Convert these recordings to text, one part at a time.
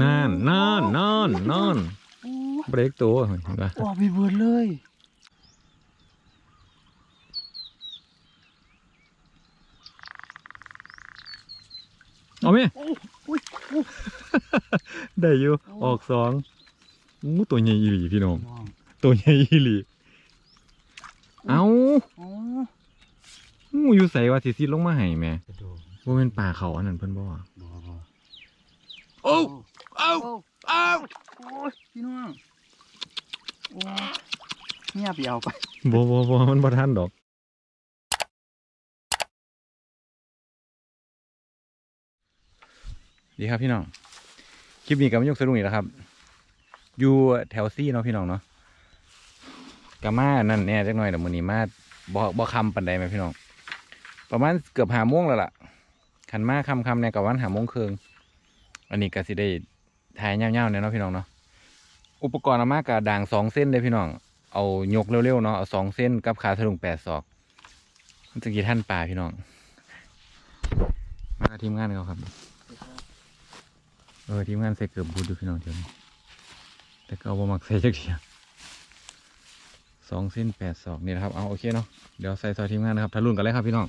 นั่นนั่นนั่นนั่นโอ้เบรกตัวเห็นปะออกไปเบิดเลยเอาไหมโอ้อุ้ยโอ้ได้อยู่ ออกสองอู้ตัวใหญ่อีหลีพี่น้องน้องตัวใหญ่อีหลี เอ้าอ๋ออู้อยู่ใส่ว่าสิซิลงมาให้แม่กระโดดว่าเป็นป่าเขาอันนั้นเพิ่นบ่บ่บ่ โอ้เอ้าโอ้เอ้าโอ้ยพี่น้องโอ้เงียบไปเอาไปบ่บ่บ่มันบ่ทันดอกดีครับพี่น้อง คลิปนี้ก็มายกสรุปอีกแล้วครับ อยู่แถวซี่เนาะพี่น้องเนาะกามานั่นแน่จักหน่อยแต่มื้อนี้มาบ่บ่คำปานใดไหมพี่น้อง ประมาณเกือบหาโมงแล้วล่ะขันมาคำคำในกับวันหาโมงครึ่ง อันนี้ก็สิได้ถ่ายยาๆเนี่ยเนาะพี่น้องเนาะอุปกรณ์อามากกระด่างสองเส้นเลยพี่น้อง เอายกเร็วๆเนาะเอาสองเส้นกับขาสลุงแปดศอกมันจะกี่ท่านป่าพี่น้องมากับทีมงานเขาครับ เออทีมงานใส่เกือบบูดดูพี่น้องเดี๋ยวนี้แต่ก็เอาบ่มักใส่จักเทียสองเส้นแปดศอกนี่นะครับเอาโอเคเนาะเดี๋ยวใส่ซอยทีมงานนะครับทะรุ่นกันเลยครับพี่น้อง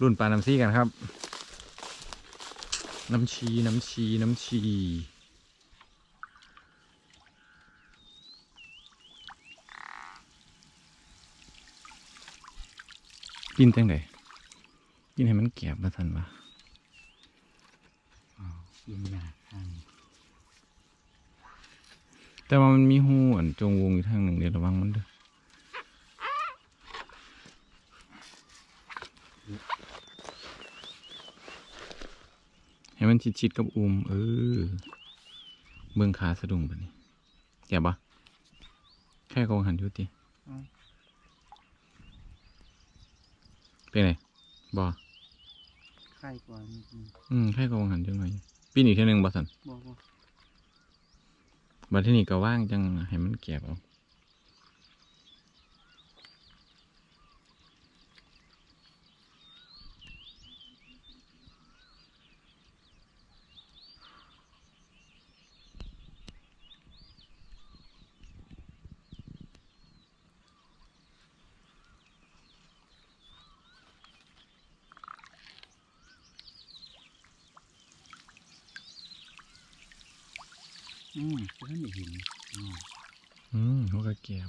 รุ่นปลาน้ำซี่กันครับ น้ำชี น้ำชี น้ำชี กินจังไดกินให้มันแก็บมาทันวะยิงหนาทางแต่ว่ามันมีหูอันจงวงอยู่ทางหนึ่งเดี๋ยวระวังมันเด้อใมันชิดๆกับอุ้มเออเบิ่งขาสะดุ้งแบบนี้แก่บปะแค่กองหันอยุติเป็นไงบอไข่กว่านิดนึงอืมแค่กองหันจังหน่อยปีนี้เท่านึงบอสันบ่บ่บัดที่นี่ก็ว่างจังให้มันเก็บเอา อืมเพิ่นได้เห็นอ๋ออืมเขาก็เก็บ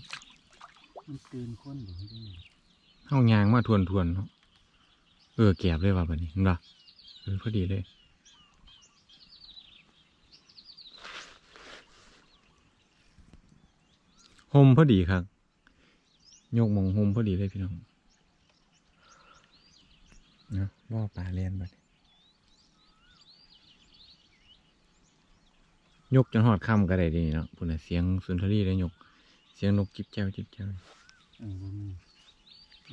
มันตื่นคนหรือไม่ได้เฮายางมาทวนทวนๆเนาะเออเก็บเลยว่ะบัดนี้เห็นปะเออพอดีเลยโฮมพอดีครับยกหมองโฮมพอดีเลยพี่น้องเนาะล่อปลาเลียนบัดนี้ ยกจนหอดค่ำก็ได้ดีเนาะพุ่นน่ะเสียงสุนทรีได้ยก เสียงนกจิบแจ้วจิบแจ้วเออบ่มี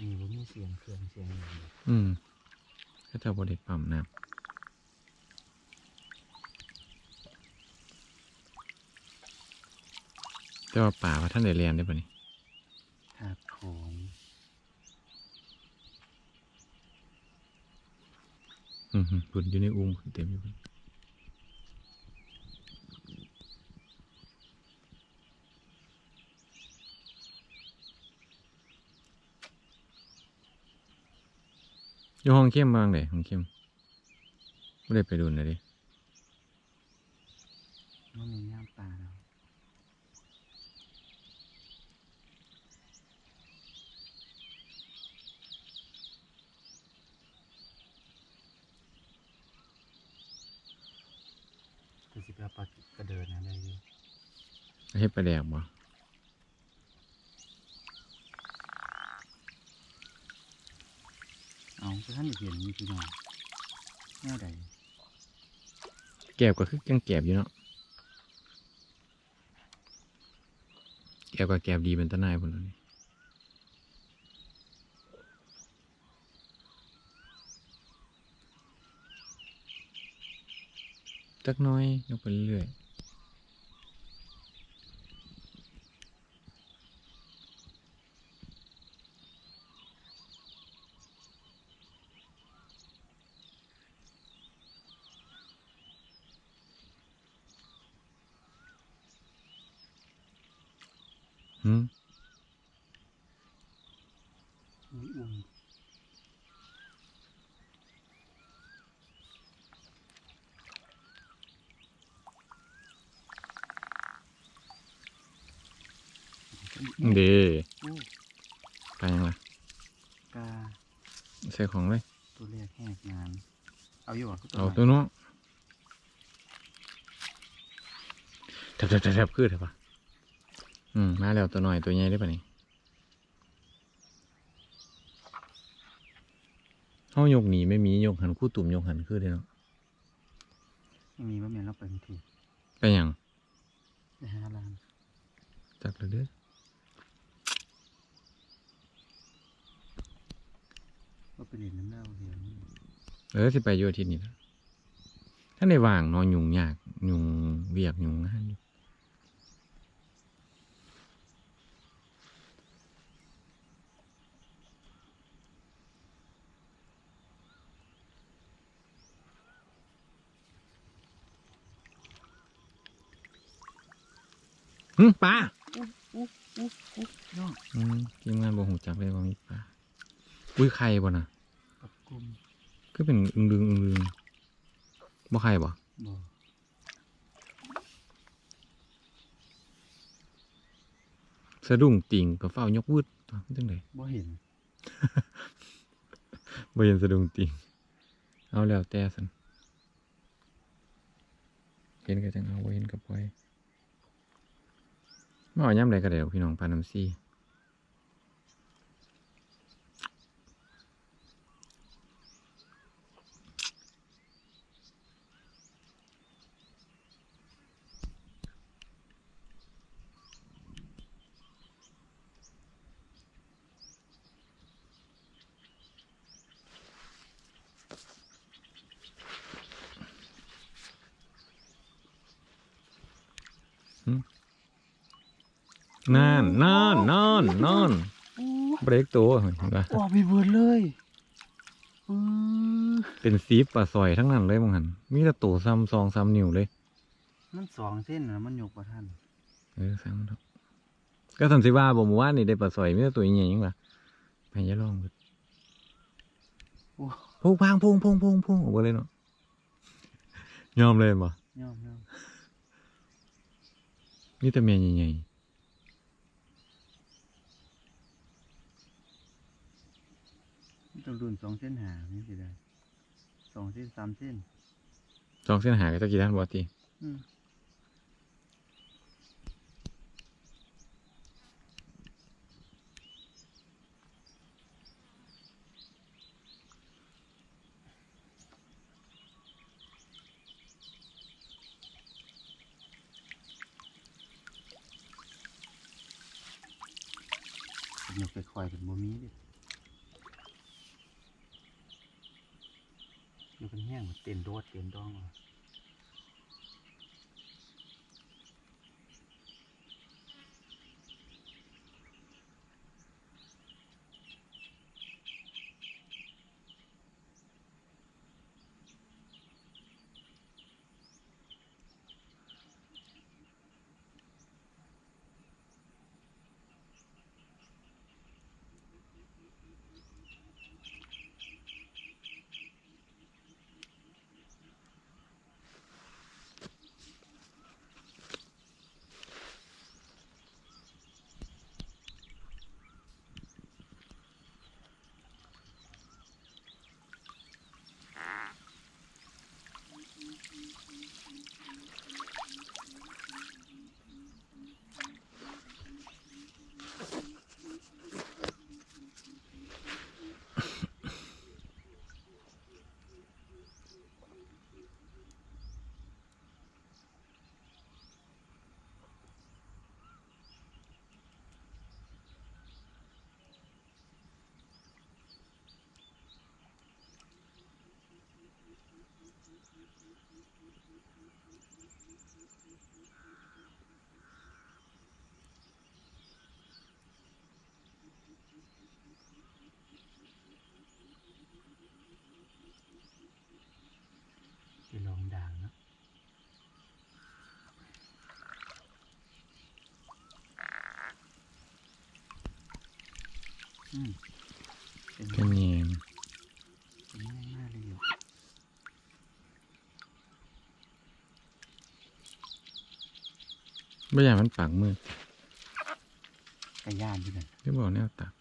มีบ่มีเสียงเครื่องเสียงอย่างเดียวอืมก็จะบริปั๊มน้ำแต่ว่าป่าว่าท่านได้เรียนได้ปะนี่ถาดของอืมพุ่นอยู่ในอุ้งพุ่นเต็มอยู่พุ่น อยู่ห้องเข้มบางเลยห้องเข้มไม่ได้ไปดูนะดิมันมีย่ามปลาแล้วก็สิบปลากระเดินอะไรอยู่ให้ปลาแดกบ่ อาก็ท่านเห็นมีพี่น้องแน่ใดแก็บก็คือยังแก็บอยู่เนาะแก็บก็แก็บดีเป็นตะนายพุ่นแล้นี่จักน้อยยกไปเรื่อย อุ้ยอุ้ยเดอู้ไปยังไงกาใส่ของเลย ตัวแรกแหกงาน เอาอยู่อะเอาตัวเน้องแทบแทบแทบแทบคือเถอะปะ อืมมาแล้วตัวหน่อยตัวใหญ่ได้ปะนี่เฮายกหนีไม่มียกหันคู่ตุ่มยกหันคือเด้เนาะยังมีบะเมียนเราไปไม่ถูกไปหยังไปหาลานจักเลยเด้อก็ไปเล่นน้ำเล่าเดียวนี่เออสิไปอยู่อาทิตย์นี้นะถ้าในว่างเนอนยุงยากยุงเวียกยุงงานอยู่ หึปลาอู้อู้อู้น้องอืมทีมงานบ่หูจักเลยว่ามีปลาอุ้ยไข่บ่น่ะกับกลุ่มก็เป็นอึงลึงอึงลึงบ่ไข่บ่บ่สะดุ้งติ่งก็เฝ้ายกวืดอ้าวมันจังไดบ่เห็นบ่เห็นสะดุ้งติ่งเอาแล้วแต่สันเห็นก็จังเอาบ่เห็นก็ปล่อย มาเอาย่ำไรก็ได้พี่น้องปลาน้ำซี่นั่นนั่นนั่นนั่น อู้ เบรกตัวเห็นปะออกไปเบิดเลยอือเป็นซีปลาซอยทั้งนั้นเลยมั้งหันมีแต่ตัวซ้ำซองซ้ำนิ้วเลย มันสองเส้นนะมันยกประทันเออซ้ำเถอะก็สันสิว่าบ่หมู่ว่านนี่ได้ปลาซอยมีแต่ตัวใหญ่ยังวะไปอย่าลองเบิดโอ้พุ่งพังพุ่งพุ่งพุ่งพุ่งออกไปเลยเนาะยอมเลยบ่ย่อมย่อมมีแต่แม่ใหญ่มั ต้องรุ่นสองเส้นหานี่สิได้สองเส้นสามเส้นๆสองเส้นหาก็จะกี่ด้านบ่ติอืมผมอยากไปคอยเป็นโมมีดิ อยู่เป็นแห้งเต็นโดดเต็นดอง ก็เงียนเป็นง่ายมากเลยอยู่ไม่อยากมันปากมือกระย่านที่นั่นที่บอกแนวตัก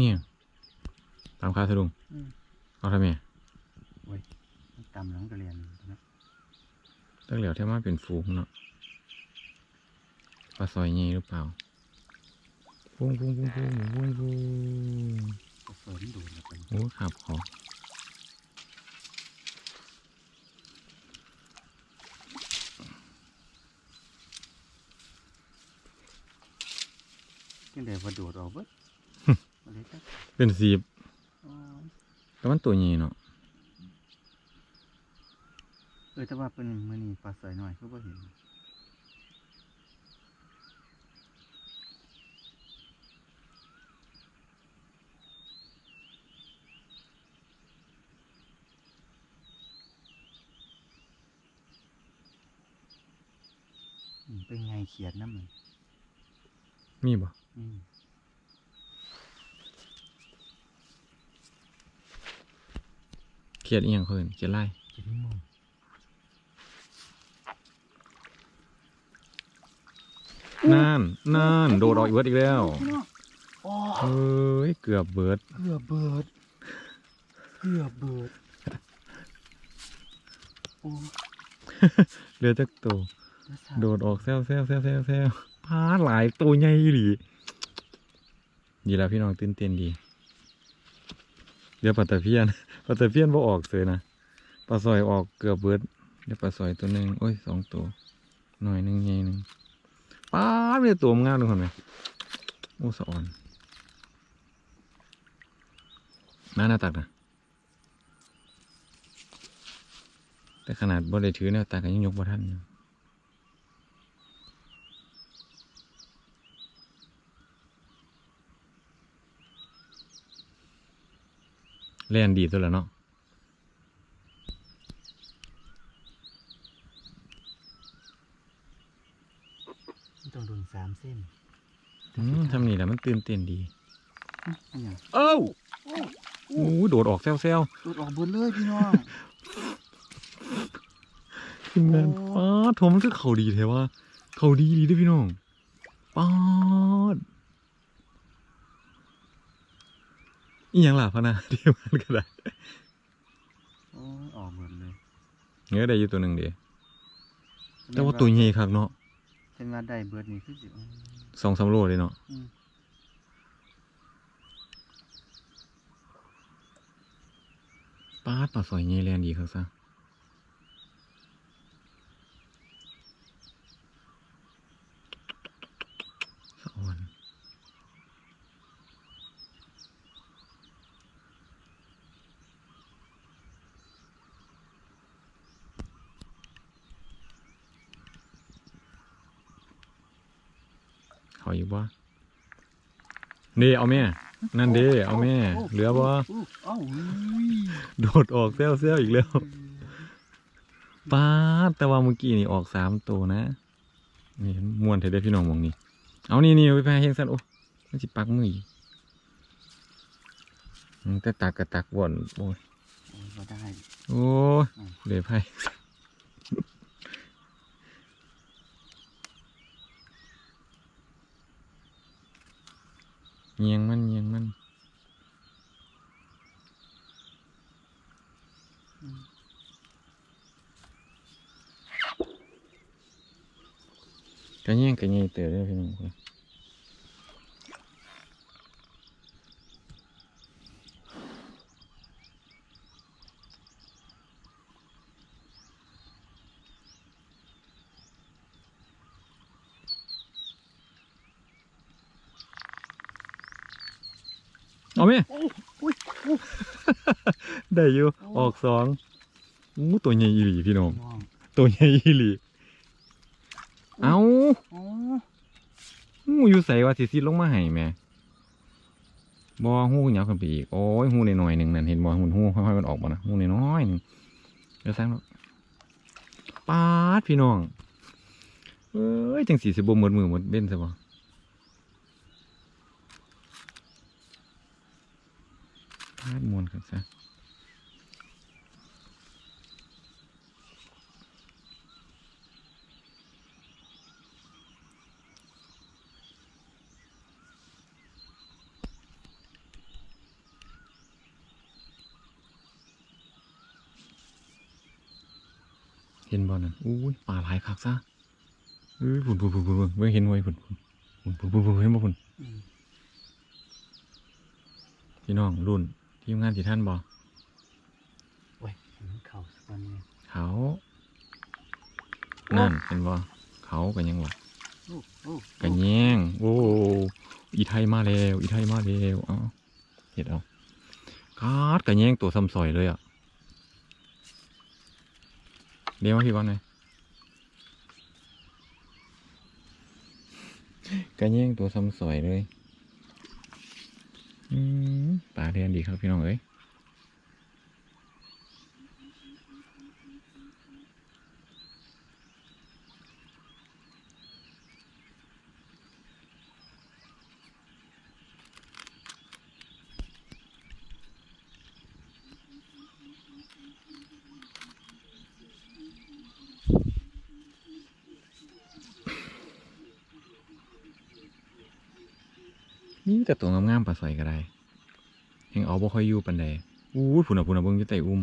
นี่ยตามคาสะดุงอืมเอาทำไมมันตำหลังกระเรียนนะตั้งเหลียวเท่ามาเป็นฟูงเนาะปลาซอยงี้หรือเปล่าปุ้งปุ้งปุ้งปุ้งปุ้งปุ้งก็เฟิร์นดูดแล้วกันโอ้ขับขอยังได้ว่าโดดออกเบิด อะไรจ้ะเป็นสีบอ๋อแต่มันตัวนี้เนาะเออแต่ว่าเป็นมันนี่ปลาสอยหน่อยก็บ่เห็นอืมเป็นไงเขียดน้ำมันมีบ่อืม ขียดอีหยังเขาเห็นเขียดไล่กินนี่มึงนั่นนั่นโดดออกอีกเวิร์ดอีกแล้วโอ้เฮ้ยเกือบเบิดเกือบเบิดเกือบเบิดโอ้เหลือจักตัวแล้วสาโดดออกแซวแซวแซวแซวแซวพาดหลายตัวใหญ่อีหลีดีแล้วพี่น้องตื่นเต้นดีเดี๋ยวปลาตะเพียนปลาตะเพียนบ่ออกเสือนะปลาซอยออกเกือบเบิดเดี๋ยวปลาซอยตัวหนึ่งโอ้ยสองตัว หน่อยหนึ่งใหญ่หนึ่งป้าเดเลยตัวงามทุกคนไหมโอ้สะอ่อนน่าหน้าตักนะแต่ขนาดบ่ได้ถือแนวตักก็ยังยกบ่ทันอยู่ เล่นดีตัวแล้วเนาะมันต้องโดนสามเส้นอืมทำนี่แหละมันตื่นเต้นดีอื้ออันหยังเอ้าโอ้โอ้โหโดดออกแซวแซวโดดออกเบิดเลยพี่น้องทีมงานโอ้ ป้าดโทมันคือเขาดีแท้ว่า เขาดีดีเด้วยพี่น้องป้าด อีหยังล่ะพะนะทีมงานก็ได้โอ้ยออกเบิดเลยเงี้ยได้อยู่ตัวหนึ่งเดียวแต่ว่าตัวใหญ่คักเนาะเป็นว่าได้เบิดนี่คือสิอืมสองสามโลเลยเนาะอืมป้าดปลาสอยใหญ่แลนดีคักซะสะ อยู่บ่นี่เอาแม่ นั่นเด้เอาแม่โเหลือบ่โโเอ้าอุ้ยโดดออกเซลเซลอีกแล้วป้าดแต่ว่าเมื่อกี้นี่ออกสามตัวนะ นี่มวนเถอะได้อพี่น้องมองนี่ เอานี่นี่เอาไปแพ้เฮงสันโอ้มันสิปักมืออีกอืมแต่ตักกับตักบ่อนโอ้ยโอ้ยบ่ได้ โอ้ยอืมเดี๋ยวไพ่ เงียงมันเงียงมันอืมก็เงียงก็เงียงเต๋อได้อพี่น้อง เอาไหมโอ้อุ้ยโอ้ได้อยู่โอ้ออกสองอู้ตัวใหญ่อีหลีพี่น้องน้องตัวใหญ่อีหลี เอาโอ้หูอยู่ใส่ว่าสิสิลงมาให้แหม่บ่หูเหนียวขึ้นไปอีก โอ้ยหูนหน่อยๆหนึ่งนั่นเห็นบ่หุ่นหูค่อยๆมันออกบ่นะหูนน้อยๆหนึ่งเดี๋ยวสั่งแล้วปาดพี่น้อง เอ้ย จังสีสิบ่หมดมือหมดเบ้นซะ บ่ปาดมวนกันซะเห็นบ่นั่นอุ้ยปลาหลายคักซะเอ้ยพุ่นพุ่นพุ่นพุ่นเบิ่งเห็นไว้พุ่นพุ่นพุ่นพุ่นพุ่นเห็นบ่พุ่นพี่น้องรุ่น ทีมงานที่ท่านบ่โอ้ยมันเข่าสักวันเนี่ยเขานั่นเห็นบ่เขากันยังบ่โอ้โอ้กันแย่งโอ้อีไทยมาแล้วอีไทยมาแล้วเอ้าเห็ดเอาคาดกันแย่งตัวซ้ำซอยเลยอะเดี๋ยวมาพี่ก่อนหน่อยกันแย่งตัวซ้ำซอยเลยอืม ปลาเรียนดีครับพี่น้องเอ้ย นี่แต่ตัวงามๆปลาสอยก็ได้ยังเอาบ่ค่อยอยู่ปันใดอู้ยผุนอะผุนอะเบิ่งอยู่ใต้อุ้ม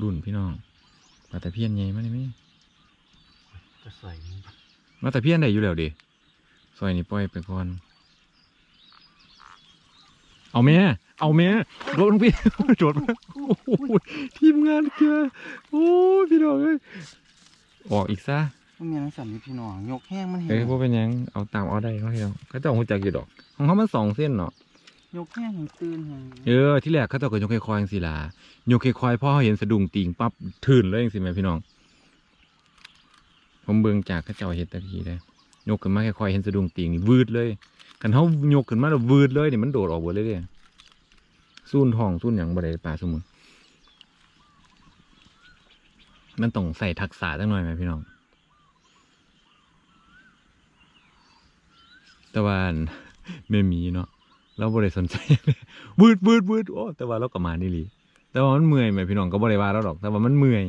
รุ่นพี่น้องปลาตะเพียนใหญ่มาได้ไหมจะใส่มันมาตะเพียนได้อยู่แล้วเดิซอยนี่ปล่อยไปก่อน เอาแม่เอาแม่โดดลงพี่โดดมาโอ้โหทีมงานเกลือโอ้ยพี่น้องเอ้ยออกอีกซะ มันมีน้ำสั่นอยู่พี่น้องยกแห้งมันเห็นเอ้ยพวกเป็นหยังเอาตามเอาได้เขาเดียวเขาเจ้าหูจักอยู่ดอก ของเขามันสองเส้นเนาะยกแห้งเห็นตื่นเห็นเออที่แรกเขาเจ้าก็ยกค่อยๆจังสิล่ะยกค่อยๆพอเขาเห็นสะดุ้งติงปั๊บทื่นเลยจังสิแม่พี่น้อง ผมเบิ่งจากเขาเจ้าเฮ็ดตะกี้ได้ยกขึ้นมาค่อยๆเห็นสะดุ้งติงนี่วืดเลยกันเขายกขึ้นมาแล้ววืดเลยนี่มันโดดออกหมดเลยเด้สู้นทองสู้นหยังบ่ได้ปลาสมุนมันต้องใส่ทักษะจังหน่อยไหมพี่น้อง แต่ว่าอันไม่มีเนาะเราบ่ได้สนใจวืดวืดวืดโอ้แต่ว่าเราก็มานี่หลีแต่ว่ามันเมื่อยไหมพี่น้องก็บ่ได้ว่าเราดอก แต่ว่ามันเมื่อย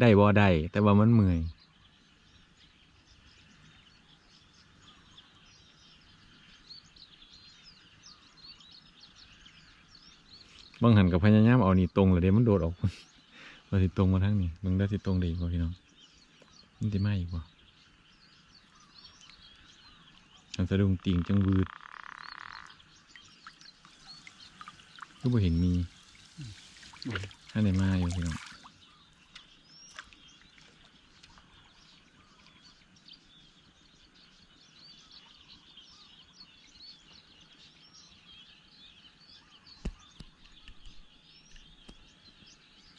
ได้บ่ได้แต่ว่ามันเมื่อยบางหันกับพยายามเอานี่ตรงเลยเดี๋ยวมันโดดออกเราสิตรงมาทั้งนี้มึงได้สิตรงดีกบ่พี่น้องมันสิมาอีกบ่า อันสะดุ้งติ่งจังวืดก็บ่เห็นมีถ้าไหนมาอยู่พี่น้อง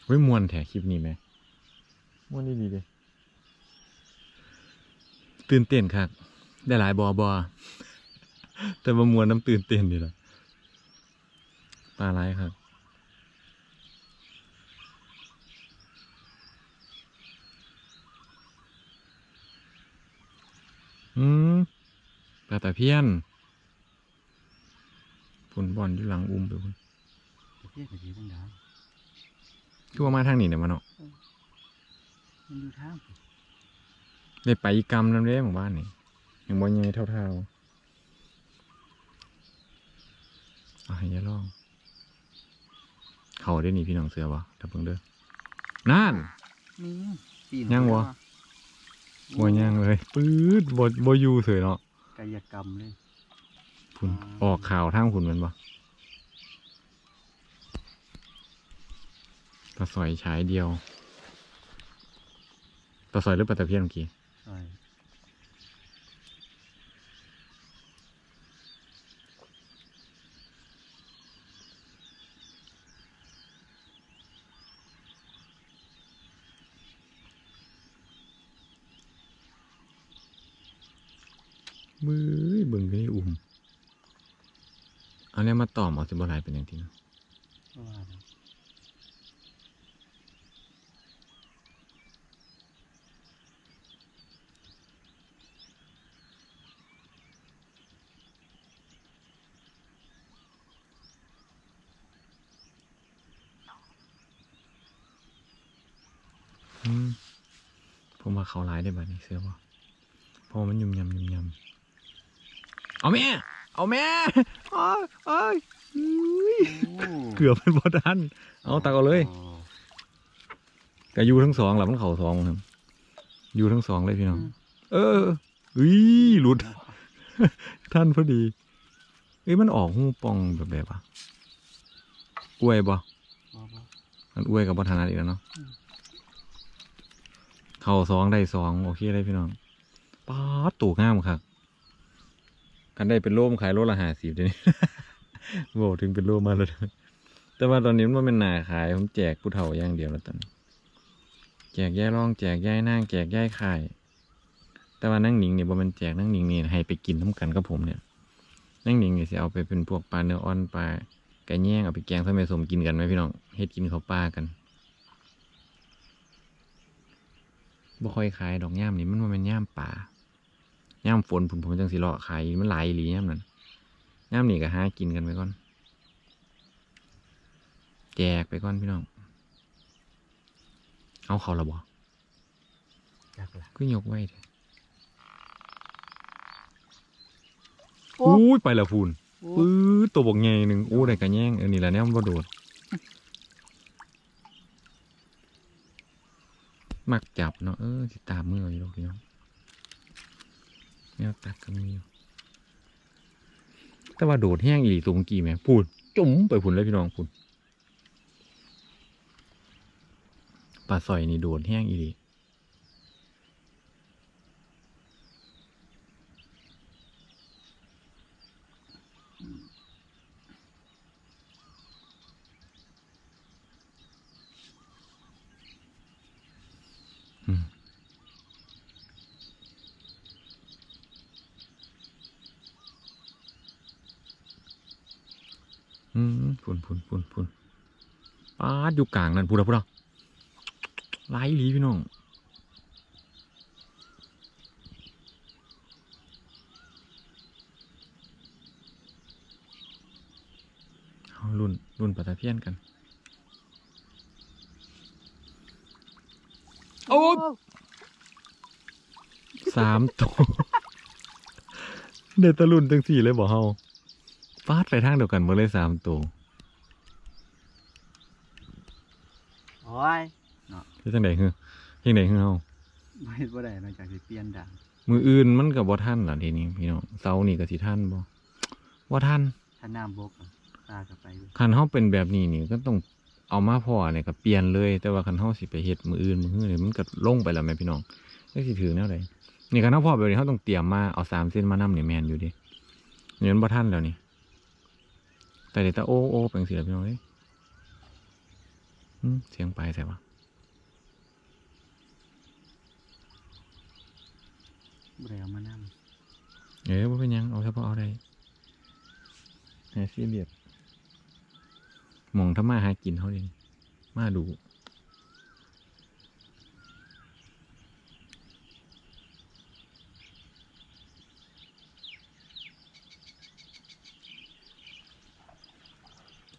เฮ้ยมวนแถคลิปนี้ไหมมวนดีดีๆเลยตื่นเต้นครับ ได้หลายบอบอแต่ว่ามวนน้ำตื่นเต้นดีละปลาไหลครับอืมปลาตะเพียนผลบอลอยู่หลังอุ้มไปพุ่นเพี้ยกระดีตั้งดาวคือว่ามาทางนี้เนี่ยมันเนาะมันอยู่ทางได้ไปอีกกรรมนั่นเด้หมู่บ้านนี่ ยังบ่ใหญ่เท่าๆเอาให้ยายลอง เขาได้นี่พี่น้องเสือวะถ้าเพิ่งเด้อนั่นนี่ปีนยังวะบ่ย่างเลยปื๊ดบ่บ่อยู่เสยเนาะกายกรรมเลยพุ่นอ๋อออกข่าวทางพุ่นแมันบ่ปลาสอยฉายเดียวปลาสอยหรือปลาตะเพียนเมื่อกี้ มือเบิ่งก็ได้อุ่มเอาเนี่ยมาต่อมเอาสิบ่หลายเป็นอย่างที่นาะเพราะว่าเดี๋ยวอืมผมว่าเขาหลายได้บัดนี้เสื้อบ่เพราะว่ามันยุ่มยำยุ่มยำ เอาแม่ เอาแม่เอ้ยเอ้ยอุ้ยโอ้เกือบเป็นบ่ทันเอาตักเอาเลยโอ้กะยูทั้งสองหลับมันเข่าสองครับอยูทั้งสองเลยพี่น้อง เอออุ้ยหลุด ท่านพอดีเอ้ยมันออกหูปองแบบแบบอะอวยบ่บ่บ่มันอวยกับบัฒนาอีกแล้วเนาะอืมเข่าสองได้สองโอเคเลยพี่น้องป๊าดตู่งามครับ กันได้เป็นโล่มขายโลละห้าสิบเดี๋ยวนี้บอกถึงเป็นโล่มาแล้วแต่ว่าตอนนี้มันเป็นหนาขายผมแจกผู้เฒ่าอย่างเดียวแล้วตอนนี้แจกย่ายร่องแจกย่ายนางแจกย่ายขายแต่ว่านั่งหนิงเนี่ยบ่มันแจกนั่งหนิงนี่ให้ไปกินน้ำกันกับผมเนี่ย นั่งหนิงเนี่สิเอาไปเป็นพวกปลาเนื้ออ่อนปลาไก่แย่งเอาไปแกงใส่แม่สมกินกันไหมพี่น้องเฮ็ดกินเขาวปลากันบ่ค่อยขายดอกย่ามนี่มันว่าเป็นย่ามป่า ย่ามฝนผมผมจังสิเลาะขายมันหลายอีหลีย่ามนั้นย่ามนี่ก็หากินกันไปก่อน แจกไปก่อนพี่น้อง เอาเขาละบ่จักละก็ยกไว้เถอะโอ้อุ้ยไปและพูนโอ้ปื้อตัวบกใหญ่หนึ่งอู้ได้กระแย่งเออนี่แหละเนี่ยมันบ่โดดมักจับเนาะเออสิตามมืออยู่ดอกพี่น้อง แนวตักก็มีอยู่แต่ว่าโดดแห้งอีหลีตรงกี่แหม่พูดจุ๋มไปพุ่นเลยพี่น้องพุ่นปลาสอยนี่โดดแห้งอีก พุ่นพุ่นพุ่นพุ่นปาดอยู่กลางนั่นพูดแล้วพูดแล้วหลายอีหลีพี่น้องเอารุ่นรุ่นปลาตะเพียนกัน โอ้สามตัวเดตะรุ่นจังสี่เลยบอกเฮาฟาดไปทางเดียวกันหมดเลยสามตัว โอ้ย เฮ็ด จังได๋คือเฮ็ดจังได๋คือเฮาบ่เฮ็ดบ่ได้นอกจากสิเปลี่ยนด่างมืออื่นมันก็บ่ทันล่ะทีนี้พี่น้องเสาร์นี่ก็สิทันบ่บ่ทันถ้าน้ำบกอะตาก็ไปเว้ยคันเฮาเป็นแบบนี้นี่ก็ต้องเอามาพ่อเนี่ยก็เปลี่ยนเลย แต่ว่าคันเฮาสิไปเฮ็ดมืออื่นมืออื่นนี่มันก็ลงไปแล้วแม่พี่น้องจักสิถือแนวใดนี่คันเฮาพ่อแบบนี้เฮาต้องเตรียมมาเอาสามเส้นมานํนี่แม่นอยู่ดินี่มันบ่ทันแล้วนี่แต่เดี๋ยวตาโอ้โอ้เป็นสิแล้วพี่น้องเอ้ยอืมเสียงไปใส่ปะ บ่ได้เอามานำเอ้ยบ่เป็นหยังเอาเฉพาะเอาได้แฮซีเรียสหมองถ้ามาหากินเขาเองมาดู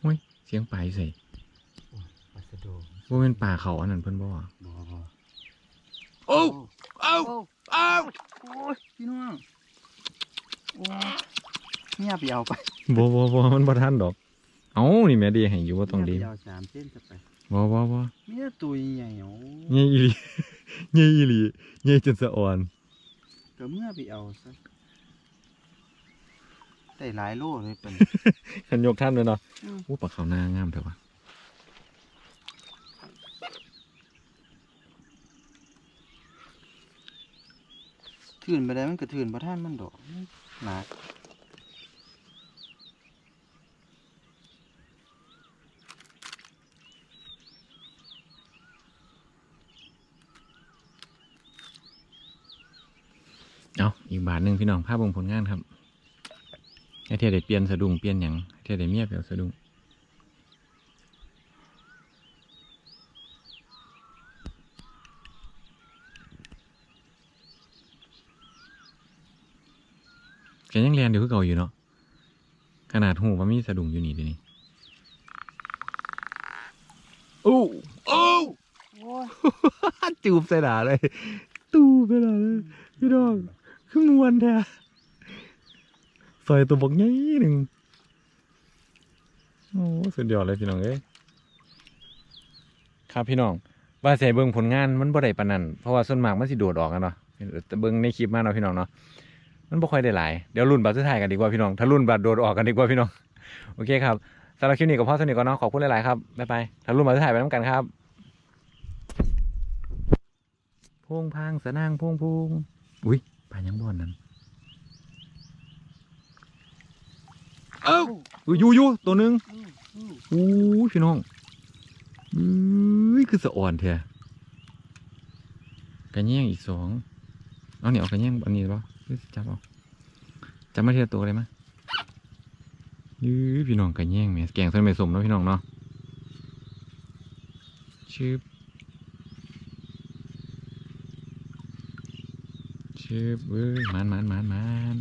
โอ้ย เสียงปลายใส่ปัสโดว่าเป็นป่าเขาอันนั้นเพิ่นบ่อะบ่บ่โอ้เอ้าโอ้เอ้าโอ้ย พี่น้องโอ้ยเมียไปเอาไปบ่บ่บ่มันบ่ทันดอก เอ้านี่แม่ดีให้อยู่บ่ต้องดีเมียไปเอาสามเส้นจะไปบ่บ่บ่เมียตัวใหญ่โอ้ใหญ่อีหลีใหญ่อีหลีใหญ่จนสะอ่อนก็เมื่อไปเอาซะได้หลายโลเลยเป็นฉันยกท่านเลยเนาะอืมอู้ปลาขาวหน้างามเถอะวะ ถืนไปได้มันก็ถืนบ่ท่านมันดอกหนักเอาอีกบาทหนึ่งพี่น้องภาพบงผลงานครับไอเทียได้เปลี่ยนสะดุ้งเปลี่ยนอย่างไอเทียได้เมียเปลี่ยนสะดุ้ง กยังเรียนเดี๋ยวคือเก่าอยู่เนาะขนาดหูว่ามีสะดุ้งอยู่นี่เดี๋ยวนี้โอ้โอ้โอ้ยจูบใส่หนาเลย ตูบใส่หนาเลยพี่น้องคือมวนแท้ใส่ตัวบอกงี้หนึ่งโอ้สุดยอดเลยพี่น้องเอ้ยครับพี่น้องว่าใส่เบิ่งผลงานมันบ่ได้ปานนั้นเพราะว่าส่วนมากมันสิโดดออกกันเนาะแต่เบิ่งในคลิปมาเนาะพี่น้องเนาะ มันบ่ค่อยได้หลาย เดี๋ยวรุ่นบัตรสุดท้ายกันดีกว่าพี่น้อง ถ้ารุ่นบัตรโดดออกกันดีกว่าพี่น้อง โอเคครับสำหรับคลิปนี้ก็พอสนิทก่อนเนาะขอบคุณหลายๆครับ บ๊ายบาย ถ้ารุ่นบัตรสุดท้ายไปน้ำกันครับพงพางสะนางพงพงอุ้ยปลายังบ่อนนั้น เอ้าอยู่อยู่ตัวหนึงอู้พี่น้องอุ้ยคือสะอ่อนแท้กระแยงอีกสอง เอาเนี่ยเอากระแยงอันนี้ป่ะ จับเอาจับมาทีละตัวเลยมั้ยยื้อพี่น้องกระแย่งแม่แกงเส้นไม่สมเนาะพี่น้องเนาะชืบชืบเว้ยมันมันมันมัน